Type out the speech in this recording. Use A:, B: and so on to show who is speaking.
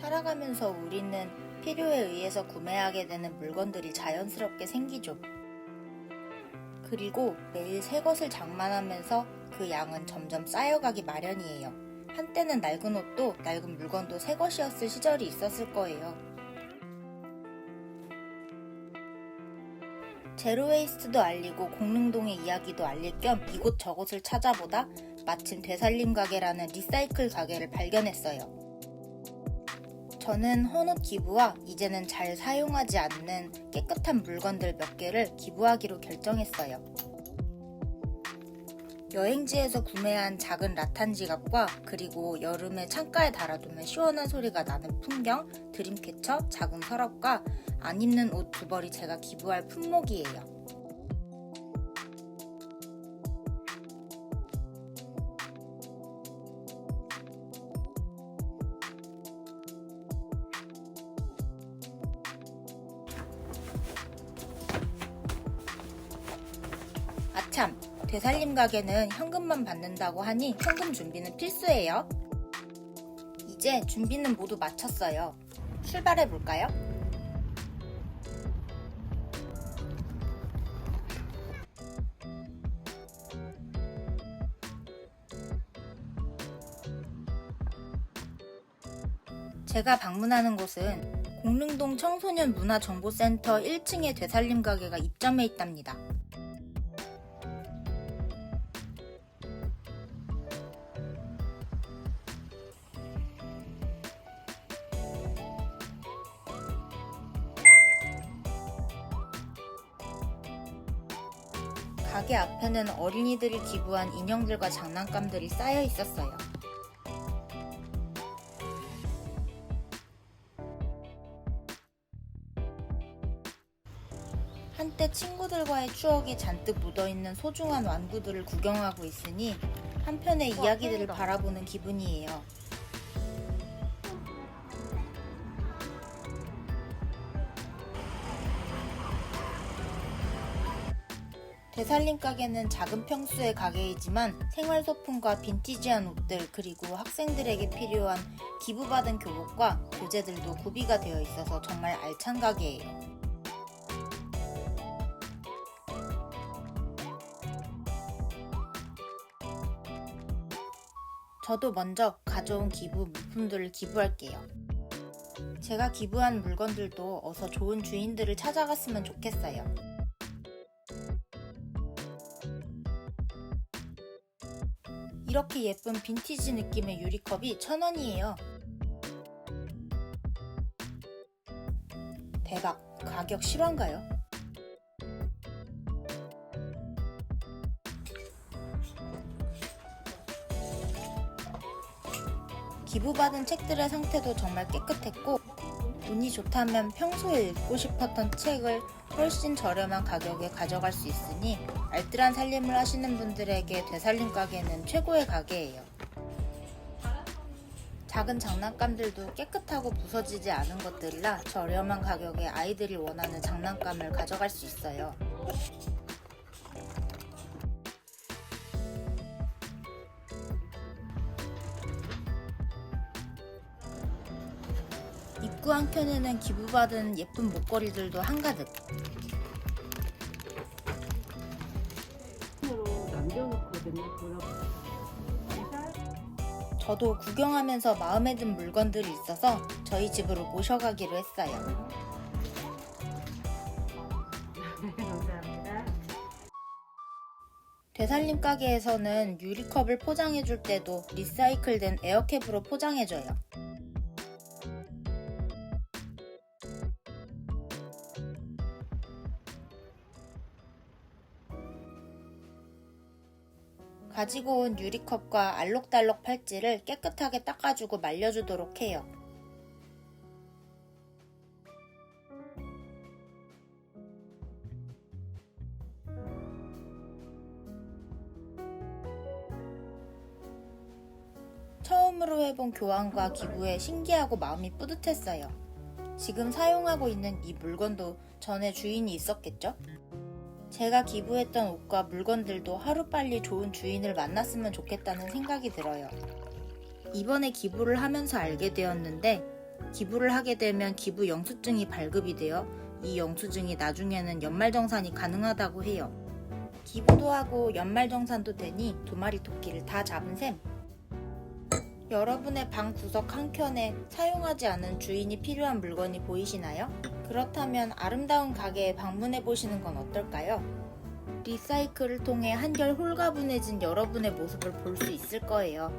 A: 살아가면서 우리는 필요에 의해서 구매하게 되는 물건들이 자연스럽게 생기죠. 그리고 매일 새 것을 장만하면서 그 양은 점점 쌓여가기 마련이에요. 한때는 낡은 옷도 낡은 물건도 새 것이었을 시절이 있었을 거예요. 제로웨이스트도 알리고 공릉동의 이야기도 알릴 겸 이곳 저곳을 찾아보다 마침 되살림 가게라는 리사이클 가게를 발견했어요. 저는 헌옷 기부와 이제는 잘 사용하지 않는 깨끗한 물건들 몇 개를 기부하기로 결정했어요. 여행지에서 구매한 작은 라탄 지갑과 그리고 여름에 창가에 달아두면 시원한 소리가 나는 풍경, 드림캐쳐, 작은 서랍과 안 입는 옷 두 벌이 제가 기부할 품목이에요. 참, 되살림 가게는 현금만 받는다고 하니 현금 준비는 필수예요. 이제 준비는 모두 마쳤어요. 출발해 볼까요? 제가 방문하는 곳은 공릉동 청소년 문화정보센터 1층의 되살림 가게가 입점해 있답니다. 가게 앞에는 어린이들이 기부한 인형들과 장난감들이 쌓여 있었어요. 한때 친구들과의 추억이 잔뜩 묻어있는 소중한 완구들을 구경하고 있으니 한편의 이야기들을 바라보는 기분이에요. 대살림 가게는 작은 평수의 가게이지만 생활 소품과 빈티지한 옷들 그리고 학생들에게 필요한 기부받은 교복과 교재들도 구비가 되어 있어서 정말 알찬 가게예요. 저도 먼저 가져온 기부 물품들을 기부할게요. 제가 기부한 물건들도 어서 좋은 주인들을 찾아갔으면 좋겠어요. 이렇게 예쁜 빈티지 느낌의 유리컵이 천 원이에요. 대박, 가격 실화인가요? 기부받은 책들의 상태도 정말 깨끗했고 운이 좋다면 평소에 읽고 싶었던 책을 훨씬 저렴한 가격에 가져갈 수 있으니 알뜰한 살림을 하시는 분들에게 되살림 가게는 최고의 가게예요. 작은 장난감들도 깨끗하고 부서지지 않은 것들이라 저렴한 가격에 아이들이 원하는 장난감을 가져갈 수 있어요. 입구 한켠에는 기부받은 예쁜 목걸이들도 한가득. 저도 구경하면서 마음에 든 물건들이 있어서 저희 집으로 모셔가기로 했어요.
B: 감사합니다.
A: 되살림 가게에서는 유리컵을 포장해줄 때도 리사이클된 에어캡으로 포장해줘요. 가지고 온 유리컵과 알록달록 팔찌를 깨끗하게 닦아주고 말려주도록 해요. 처음으로 해본 교환과 기부에 신기하고 마음이 뿌듯했어요. 지금 사용하고 있는 이 물건도 전에 주인이 있었겠죠? 제가 기부했던 옷과 물건들도 하루빨리 좋은 주인을 만났으면 좋겠다는 생각이 들어요. 이번에 기부를 하면서 알게 되었는데 기부를 하게 되면 기부 영수증이 발급이 되어 이 영수증이 나중에는 연말정산이 가능하다고 해요. 기부도 하고 연말정산도 되니 두 마리 토끼를 다 잡은 셈. 여러분의 방 구석 한켠에 사용하지 않은 주인이 필요한 물건이 보이시나요? 그렇다면 아름다운 가게에 방문해 보시는 건 어떨까요? 리사이클을 통해 한결 홀가분해진 여러분의 모습을 볼 수 있을 거예요.